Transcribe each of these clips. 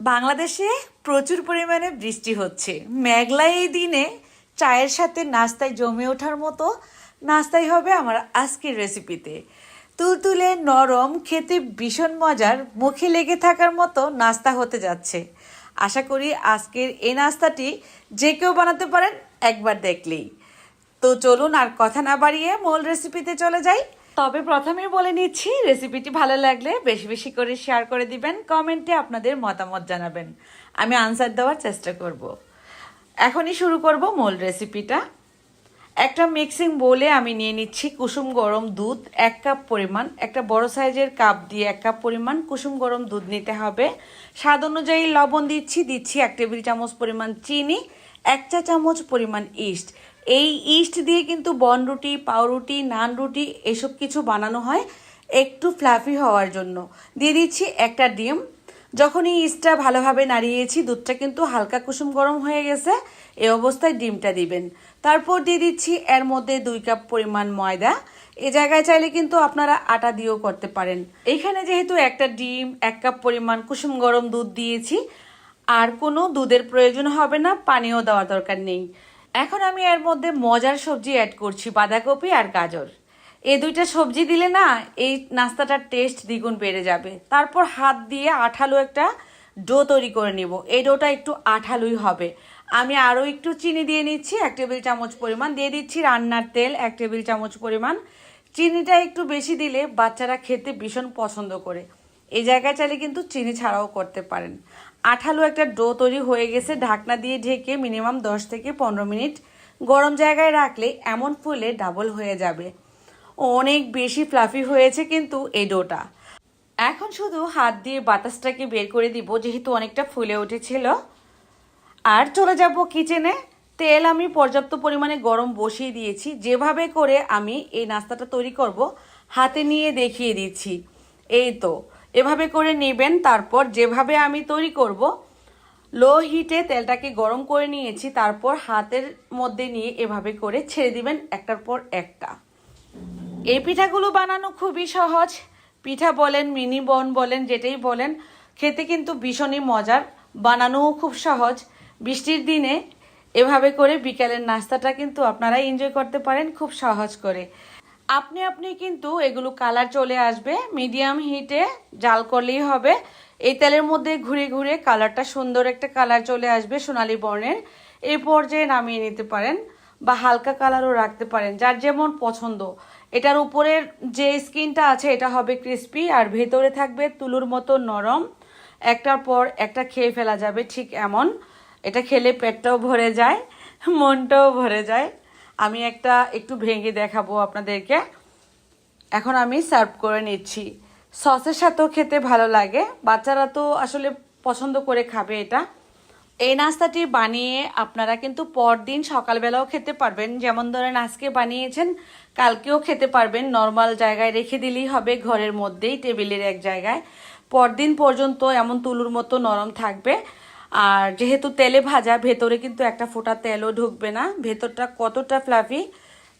বাংলাদেশে প্রচুর পরিমাণে বৃষ্টি হচ্ছে। মেঘলা এই দিনে চায়ের সাথে নাস্তায় জমে ওঠার মতো নাস্তাই হবে আমার আজকের রেসিপিতে। তুলতুলে নরম, খেতে ভীষণ মজার, মুখে লেগে থাকার মতো নাস্তা হতে যাচ্ছে। আশা করি আজকের এই নাস্তাটি যে কেউ বানাতে পারেন একবার দেখলেই। তো চলুন আর কথা না বাড়িয়ে মূল রেসিপিতে চলে যাই। তবে প্রথমেই বলে নিচ্ছি রেসিপিটি ভালো লাগলে বেশি বেশি করে শেয়ার করে দিবেন কমেন্টে আপনাদের মতামত জানাবেন। আমি আনসার দেওয়ার চেষ্টা করব। এখনই শুরু করব মূল রেসিপিটা একটা মিক্সিং বোলে আমি নিয়ে নিচ্ছি কুসুম গরম দুধ, এক কাপ পরিমাণ। একটা বড় সাইজের কাপ দিয়ে এক কাপ পরিমাণ কুসুম গরম দুধ নিতে হবে। স্বাদ অনুযায়ী লবণ দিচ্ছি দিচ্ছি এক টেবিল চামচ পরিমাণ চিনি, এক চা চামচ পরিমাণ ইস্ট এই ইস্ট দিয়ে কিন্তু বনরুটি পাউরুটি নান রুটি এসব কিছু বানানো হয় একটু ফ্লাফি হওয়ার জন্য। দিয়ে দিচ্ছি একটা ডিম। যখন এই ইস্টটা ভালোভাবে নাড়িয়েছি, দুধটা কিন্তু হালকা কুসুম গরম হয়ে গেছে এই অবস্থায় ডিমটা দিবেন। তারপর দিয়ে দিচ্ছি এর মধ্যে দুই কাপ পরিমাণ ময়দা। এ জায়গায় চাইলে কিন্তু আপনারা আটা দিয়েও করতে পারেন। এইখানে যেহেতু একটা ডিম, এক কাপ পরিমাণ কুসুম গরম দুধ দিয়েছি, আর কোনো দুধের প্রয়োজন হবে না, পানিও দেওয়ার দরকার নেই। এখন আমি এর মধ্যে মজার সবজি অ্যাড করছি, বাঁধাকপি আর গাজর। এই দুইটা সবজি দিলে না, এই নাস্তাটার টেস্ট দ্বিগুণ বেড়ে যাবে। তারপর হাত দিয়ে আঠালো একটা ডো তৈরি করে নিব। এই ডোটা একটু আঠালোই হবে। আমি আরও একটু চিনি দিয়ে নিচ্ছি, এক টেবিল চামচ পরিমাণ। দিয়ে দিচ্ছি রান্নার তেল, এক টেবিল চামচ পরিমাণ। চিনিটা একটু বেশি দিলে বাচ্চারা খেতে ভীষণ পছন্দ করে। এই জায়গায় চাইলে কিন্তু চিনি ছাড়াও করতে পারেন। আঠালো একটা ডো তৈরি হয়ে গেছে। ঢাকনা দিয়ে ঢেকে মিনিমাম দশ থেকে পনেরো মিনিট গরম জায়গায় রাখলে এমন ফুলে ডাবল হয়ে যাবে। অনেক বেশি ফ্লাফি হয়েছে কিন্তু এই ডোটা। এখন শুধু হাত দিয়ে বাতাসটাকে বের করে দিব, যেহেতু অনেকটা ফুলে উঠেছিল। আর চলে যাব কিচেনে। তেল আমি পর্যাপ্ত পরিমাণে গরম বসিয়ে দিয়েছি। যেভাবে করে আমি এই নাস্তাটা তৈরি করব, হাতে নিয়ে দেখিয়ে দিচ্ছি। এই তো এভাবে করে নেবেন, তারপর যেভাবে আমি তৈরি করব লো হিটে তেলটাকে গরম করে নিয়েছি, তারপর হাতের মধ্যে নিয়ে এভাবে করে ছেড়ে দিবেন একটার পর একটা। এই পিঠাগুলো বানানো খুবই সহজ। পিঠা বলেন, মিনি বন বলেন, যেটাই বলেন, খেতে কিন্তু ভীষণই মজার, বানানোও খুব সহজ। বৃষ্টির দিনে এভাবে করে বিকেলের নাস্তাটা কিন্তু আপনারা এনজয় করতে পারেন, খুব সহজ করে। আপনি আপনি কিন্তু এগুলো কালার চলে আসবে। মিডিয়াম হিটে জাল করলেই হবে। এই তেলের মধ্যে ঘুরে ঘুরে কালারটা সুন্দর একটা কালার চলে আসবে সোনালি বর্ণের। এই পর্যায়ে নামিয়ে নিতে পারেন বা হালকা কালারও রাখতে পারেন, যার যেমন পছন্দ। এটার উপরের যে স্কিনটা আছে, এটা হবে ক্রিস্পি আর ভেতরে থাকবে তুলুর মতো নরম। একটার পর একটা খেয়ে ফেলা যাবে ঠিক এমন। এটা খেলে পেটটাও ভরে যায়, মনটাও ভরে যায়। আমি একটা একটু ভেঙে দেখাবো আপনাদেরকে। এখন আমি সার্ভ করে নিচ্ছি। সসের সাথেও খেতে ভালো লাগে। বাচ্চারা তো আসলে পছন্দ করে খাবে এটা। এই নাস্তাটি বানিয়ে আপনারা কিন্তু পরদিন সকালবেলাও খেতে পারবেন। যেমন ধরেন আজকে বানিয়েছেন, কালকেও খেতে পারবেন। নর্মাল জায়গায় রেখে দিলেই হবে, ঘরের মধ্যেই, টেবিলের এক জায়গায়। পরদিন পর্যন্ত এমন তুলুর মতো নরম থাকবে। আর যেহেতু তেলে ভাজা, ভেতরে কিন্তু একটা ফোটা তেলও ঢুকবে না। ভেতরটা কতটা ফ্লাফি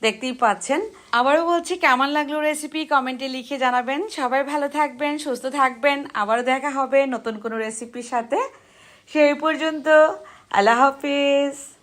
দেখতেই পাচ্ছেন। আবারও বলছি, কেমন লাগল রেসিপি কমেন্টে লিখে জানাবেন। সবাই ভালো থাকবেন, সুস্থ থাকবেন। আবারও দেখা হবে নতুন কোনো রেসিপির সাথে। সেই পর্যন্ত, আল্লাহ হাফিজ।